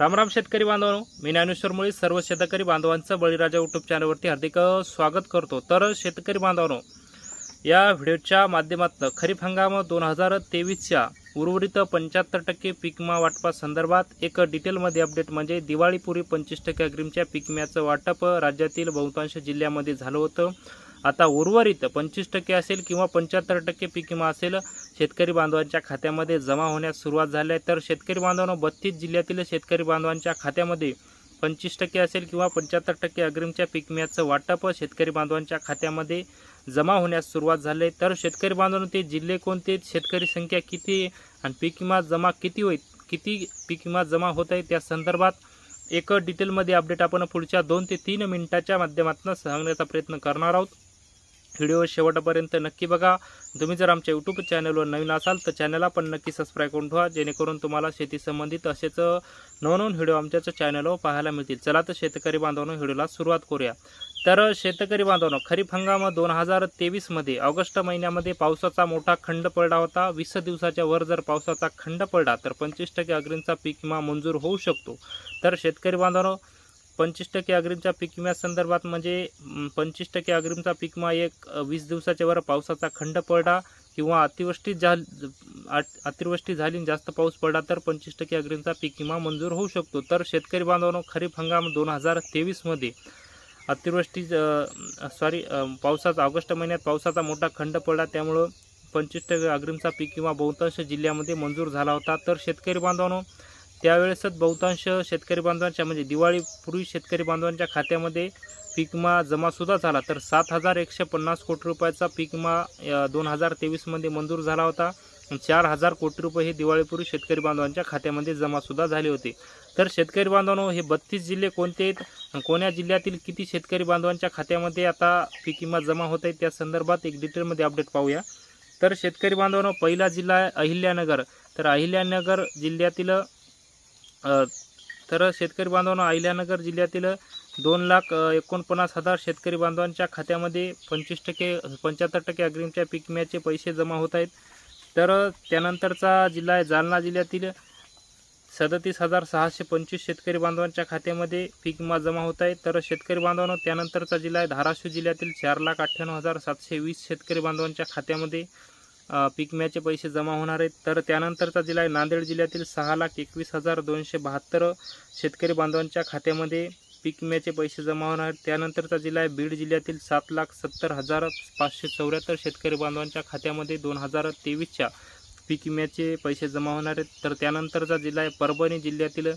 रामराम शेतकरी बांधवांनो मी ज्ञानेश्वर मुळे सर्व शेतकरी बांधवांचं बळीराजा यूट्यूब चॅनलवरती हार्दिक स्वागत करतो. तर शेतकरी बांधवांनो या व्हिडिओच्या माध्यमातून खरीप हंगाम दोन हजार तेवीसच्या उर्वरित पंच्याहत्तर टक्के पिकमा वाटपा वाटपासंदर्भात एक डिटेलमध्ये अपडेट म्हणजे दिवाळीपूर्वी पंचवीस टक्के अग्रिमच्या पिकम्याचं वाटप राज्यातील बहुतांश जिल्ह्यामध्ये झालं होतं. आता उर्वरित पंचवीस टक्के असेल किंवा पंच्याहत्तर टक्के पिकमा असेल शेतकरी बांधवांच्या खात्यामध्ये जमा होण्यास सुरुवात झाली आहे तर शेतकरी बांधवांना बत्तीस जिल्ह्यातील शेतकरी बांधवांच्या खात्यामध्ये पंचवीस टक्के असेल किंवा पंच्याहत्तर टक्के अग्रिमच्या पीक विम्याचं वाटप शेतकरी बांधवांच्या खात्यामध्ये जमा होण्यास सुरुवात झाली तर शेतकरी बांधवांना ते जिल्हे कोणते? शेतकरी संख्या किती? आहे आणि पीक विमा जमा किती होईल? किती पीक विमा जमा होत आहे? त्या संदर्भात एक डिटेलमध्ये अपडेट आपण पुढच्या दोन ते तीन मिनिटाच्या माध्यमातून सांगण्याचा प्रयत्न करणार आहोत. व्हिडिओ शेवटपर्यंत नक्की बघा. तुम्ही जर आमच्या यूट्यूब चॅनलवर नवीन असाल तर चॅनलला पण नक्की सबस्क्राईब करून ठेवा जेणेकरून तुम्हाला शेती संबंधित असेच नवनवीन व्हिडिओ आमच्याच चॅनलवर पाहायला मिळतील. चला तर शेतकरी बांधवांनो व्हिडिओला सुरुवात करूया. तर शेतकरी बांधवांनो खरीप हंगाम दोन हजार तेवीसमध्ये ऑगस्ट महिन्यामध्ये पावसाचा मोठा खंड पडला होता. वीस दिवसाच्या वर जर पावसाचा खंड पडला तर पंचवीस टक्के अग्रींचा पीक विमा मंजूर होऊ शकतो. तर शेतकरी बांधवांनो पंचवीस टक्के अग्रिमच्या पीक विम्यासंदर्भात म्हणजे पंचवीस टक्के अग्रिमचा पीक विमा एक वीस दिवसाच्या वर पावसाचा खंड पडला किंवा अतिवृष्टी झाल अतिवृष्टी झाली आणि जास्त पाऊस पडला तर पंचवीस टक्के अग्रिमचा पीक विमा मंजूर होऊ शकतो. तर शेतकरी बांधवांनो खरीप हंगाम दोन हजार तेवीसमध्ये अतिवृष्टी सॉरी पावसाचा ऑगस्ट महिन्यात पावसाचा मोठा खंड पडला. त्यामुळं पंचवीस टक्के अग्रिमचा पीक विमा बहुतांश जिल्ह्यामध्ये मंजूर झाला होता. तर शेतकरी बांधवांनो त्यावेळेसच बहुतांश शेतकरी बांधवांच्या म्हणजे दिवाळीपूर्वी शेतकरी बांधवांच्या खात्यामध्ये पीक विमा जमासुद्धा झाला. तर सात हजार एकशे पन्नास कोटी रुपयाचा पीक विमा दोन हजार तेवीसमध्ये मंजूर झाला होता. चार हजार कोटी रुपये हे दिवाळीपूर्वी शेतकरी बांधवांच्या खात्यामध्ये जमासुद्धा झाले होते. तर शेतकरी बांधवांनो हे बत्तीस जिल्हे कोणते आहेत? कोण्या जिल्ह्यातील किती शेतकरी बांधवांच्या खात्यामध्ये आता पीक विमा जमा होत आहे? त्या संदर्भात एक डिटेलमध्ये अपडेट पाहूया. तर शेतकरी बांधवांनो पहिला जिल्हा आहे अहिल्यानगर. तर अहिल्यानगर जिल्ह्यातील तर शेतकरी बांधवांनो अहिल्यानगर जिल्ह्यातील दोन लाख एकोणपन्नास हजार शेतकरी बांधवांच्या खात्यामध्ये पंचवीस टक्के पंच्याहत्तर टक्के अग्रिमच्या पीक विम्याचे पैसे जमा होत आहेत. तर त्यानंतरचा जिल्हा आहे जालना जिल्ह्यातील सदतीस हजार सहाशे पंचवीस शेतकरी बांधवांच्या खात्यामध्ये पीक विमा जमा होत आहे. तर शेतकरी बांधवांनो त्यानंतरचा जिल्हा आहे धाराशिव जिल्ह्यातील चार लाख अठ्ठ्याण्णव हजार सातशे वीस शेतकरी बांधवांच्या खात्यामध्ये पीक विम्याचे पैसे जमा होणार आहेत. तर त्यानंतरचा जिल्हा आहे नांदेड जिल्ह्यातील सहा लाख एकवीस हजार दोनशे बहात्तर शेतकरी बांधवांच्या खात्यामध्ये पीक विम्याचे पैसे जमा होणार आहेत. त्यानंतरचा जिल्हा आहे बीड जिल्ह्यातील सात लाख सत्तर हजार पाचशे चौऱ्याहत्तर शेतकरी बांधवांच्या खात्यामध्ये दोन हजार तेवीसच्या पीक विम्याचे पैसे जमा होणार आहेत. तर त्यानंतरचा जिल्हा आहे परभणी जिल्ह्यातील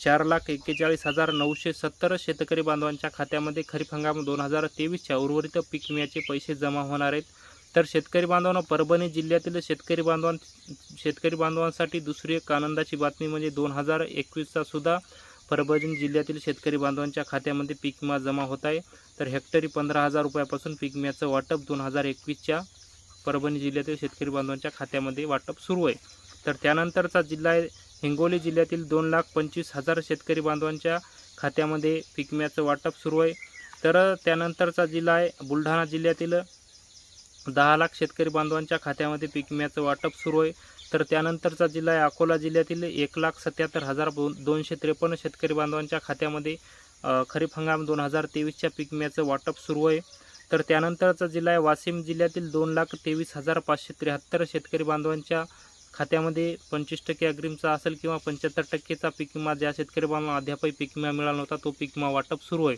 चार लाख एक्केचाळीस हजार नऊशे सत्तर शेतकरी बांधवांच्या खात्यामध्ये खरीप हंगाम दोन हजार तेवीसच्या उर्वरित पीक विम्याचे पैसे जमा होणार आहेत. तर शेतकरी बांधवांना परभणी जिल्ह्यातील शेतकरी बांधवां शेतकरी बांधवांसाठी दुसरी एक आनंदाची बातमी म्हणजे दोन हजार एकवीसचा सुद्धा परभणी जिल्ह्यातील शेतकरी बांधवांच्या खात्यामध्ये पीक विमा जमा होत आहे. तर हेक्टरी पंधरा हजार रुपयापासून पीक विम्याचं वाटप दोन हजार एकवीसच्या परभणी जिल्ह्यातील शेतकरी बांधवांच्या खात्यामध्ये वाटप सुरू आहे. तर त्यानंतरचा जिल्हा आहे हिंगोली जिल्ह्यातील दोन लाख पंचवीस हजार शेतकरी बांधवांच्या खात्यामध्ये पीक विम्याचं वाटप सुरू आहे. तर त्यानंतरचा जिल्हा आहे बुलढाणा जिल्ह्यातील दहा लाख शेतकरी बांधवांच्या खात्यामध्ये पीक विम्याचं वाटप सुरू आहे. तर त्यानंतरचा जिल्हा आहे अकोला जिल्ह्यातील एक लाख सत्याहत्तर हजार दोन दोनशे त्रेपन्न शेतकरी बांधवांच्या खात्यामध्ये खरीप हंगाम दोन हजार तेवीसच्या पीक विम्याचं वाटप सुरू आहे. तर त्यानंतरचा जिल्हा आहे वाशिम जिल्ह्यातील दोन लाख तेवीस हजार पाचशे त्र्याहत्तर शेतकरी बांधवांच्या खात्यामध्ये पंचवीस टक्के अग्रिमचा असेल किंवा पंच्याहत्तर टक्केचा पीक विमा ज्या शेतकरी बांधवांना अद्यापही पीक विमा मिळाला नव्हता तो पीक विमा वाटप सुरू आहे.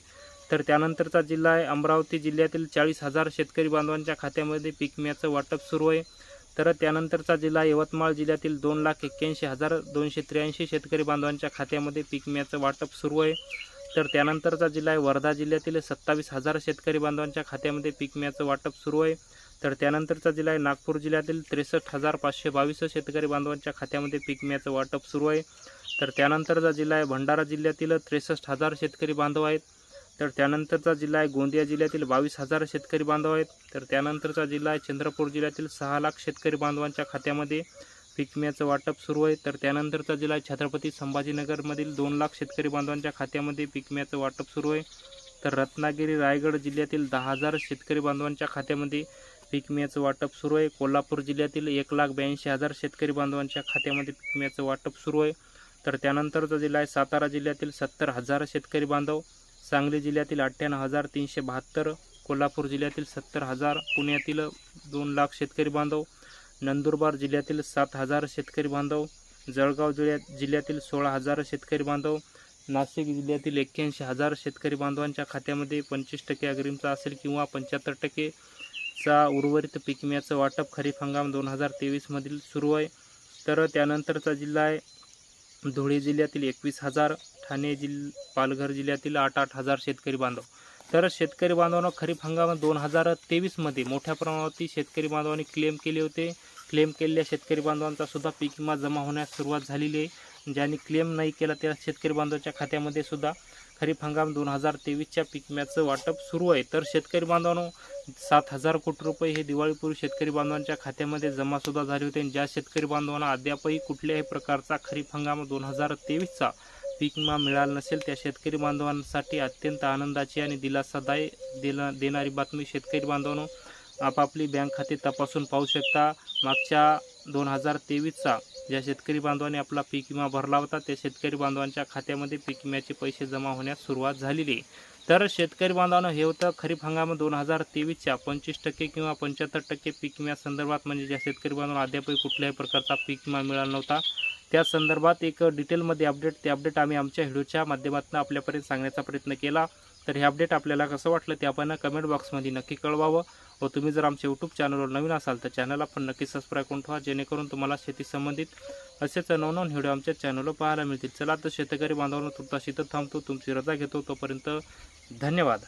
तर त्यानंतरचा जिल्हा आहे अमरावती. जिल्ह्यातील चाळीस हजार शेतकरी बांधवांच्या खात्यामध्ये पीक विम्याचं वाटप सुरू आहे. तर त्यानंतरचा जिल्हा यवतमाळ. जिल्ह्यातील दोन लाख एक्क्याऐंशी हजार दोनशे त्र्याऐंशी शेतकरी बांधवांच्या खात्यामध्ये पीक विम्याचं वाटप सुरू आहे. तर त्यानंतरचा जिल्हा आहे वर्धा. जिल्ह्यातील सत्तावीस हजार शेतकरी बांधवांच्या खात्यामध्ये पीक विम्याचं वाटप सुरू आहे. तर त्यानंतरचा जिल्हा आहे नागपूर. जिल्ह्यातील त्रेसष्ट हजार पाचशे बावीस शेतकरी बांधवांच्या खात्यामध्ये पीक विम्याचं वाटप सुरू आहे. तर त्यानंतरचा जिल्हा आहे भंडारा. जिल्ह्यातील त्रेसष्ट हजार शेतकरी बांधव आहेत. तर त्यानंतरचा जिल्हा आहे गोंदिया जिल्ह्यातील बावीस हजार शेतकरी बांधव आहेत. तर त्यानंतरचा जिल्हा आहे चंद्रपूर जिल्ह्यातील सहा लाख शेतकरी बांधवांच्या खात्यामध्ये पीक विम्याचं वाटप सुरू आहे. तर त्यानंतरचा जिल्हा आहे छत्रपती संभाजीनगरमधील दोन लाख शेतकरी बांधवांच्या खात्यामध्ये पीक विम्याचं वाटप सुरू आहे. तर रत्नागिरी रायगड जिल्ह्यातील दहा हजार शेतकरी बांधवांच्या खात्यामध्ये पीक विम्याचं वाटप सुरू आहे. कोल्हापूर जिल्ह्यातील एक लाख ब्याऐंशी हजार शेतकरी बांधवांच्या खात्यामध्ये पीक विम्याचं वाटप सुरू आहे. तर त्यानंतरचा जिल्हा आहे सातारा जिल्ह्यातील सत्तर हजार शेतकरी बांधव. सांगली जिल्ह्यातील अठ्ठ्याण्णव हजार तीनशे बहात्तर कोल्हापूर जिल्ह्यातील सत्तर हजार पुण्यातील दोन लाख शेतकरी बांधव नंदुरबार जिल्ह्यातील सात हजार शेतकरी बांधव जळगाव जिल्ह्यात जिल्ह्यातील सोळा हजार शेतकरी बांधव नाशिक जिल्ह्यातील एक्क्याऐंशी हजार शेतकरी बांधवांच्या खात्यामध्ये पंचवीस टक्के अग्रिमचा असेल किंवा पंच्याहत्तर टक्केचा उर्वरित पीक विम्याचं वाटप खरीप हंगाम दोन हजार तेवीसमधील सुरू आहे. तर त्यानंतरचा जिल्हा आहे धुळे जिल्ह्यातील एकवीस हजार ठाणे जिल्ह पालघर जिल्ह्यातील आठ आठ हजार शेतकरी बांधव. तर शेतकरी बांधवांना खरीप हंगाम दोन हजार तेवीसमध्ये मोठ्या प्रमाणावरती शेतकरी बांधवांनी क्लेम केले होते. क्लेम केलेल्या शेतकरी बांधवांचा सुद्धा पीक विमा जमा होण्यास सुरुवात झालेली आहे. ज्यांनी क्लेम नाही केला त्या शेतकरी बांधवाच्या खात्यामध्ये सुद्धा खरीप हंगाम दोन हजार तेवीसच्या पिकम्याचं वाटप सुरू आहे. तर शेतकरी बांधवांनो सात हजार कोटी रुपये हे दिवाळीपूर्वी शेतकरी बांधवांच्या खात्यामध्ये जमासुद्धा झाले होते. आणि ज्या शेतकरी बांधवांना अद्यापही कुठल्याही प्रकारचा खरीप हंगाम दोन हजार तेवीसचा पीक विमा मिळाला नसेल त्या शेतकरी बांधवांसाठी अत्यंत आनंदाची आणि दिलासादायी दिला देणारी बातमी शेतकरी बांधवांनो आपापली बँक खाते तपासून पाहू शकता. मागच्या दोन हजार तेवीसचा ज्या शेतकरी बांधवांनी आपला पीक विमा भरला होता त्या शेतकरी बांधवांच्या खात्यामध्ये पीक विम्याचे पैसे जमा होण्यास सुरुवात झालेली. आहे तर शेतकरी बांधवांनो हे होतं खरीप हंगाम दोन हजार तेवीसच्या पंचवीस टक्के किंवा पंच्याहत्तर टक्के पीक विम्यासंदर्भात म्हणजे ज्या शेतकरी बांधवांना अद्यापही कुठल्याही प्रकारचा पीक विमा मिळाला नव्हता. त्या संदर्भात एक डिटेलमध्ये अपडेट ते अपडेट आम्ही आमच्या व्हिडिओच्या माध्यमातून आपल्यापर्यंत सांगण्याचा प्रयत्न केला. तर हे अपडेट आपल्याला कसं वाटलं ते आपण कमेंट बॉक्समध्ये नक्की कळवावं. व तुम्ही जर आमच्या यूट्यूब चॅनलवर नवीन असाल तर चॅनलला पण नक्की सबस्क्राईब करून ठेवा जेणेकरून तुम्हाला शेती संबंधित असेच नवनवीन व्हिडिओ आमच्या चॅनलवर पाहायला मिळतील. चला तर शेतकरी बांधवांना तुमचा शेतात थांबतो तुमची रजा घेतो. तोपर्यंत धन्यवाद.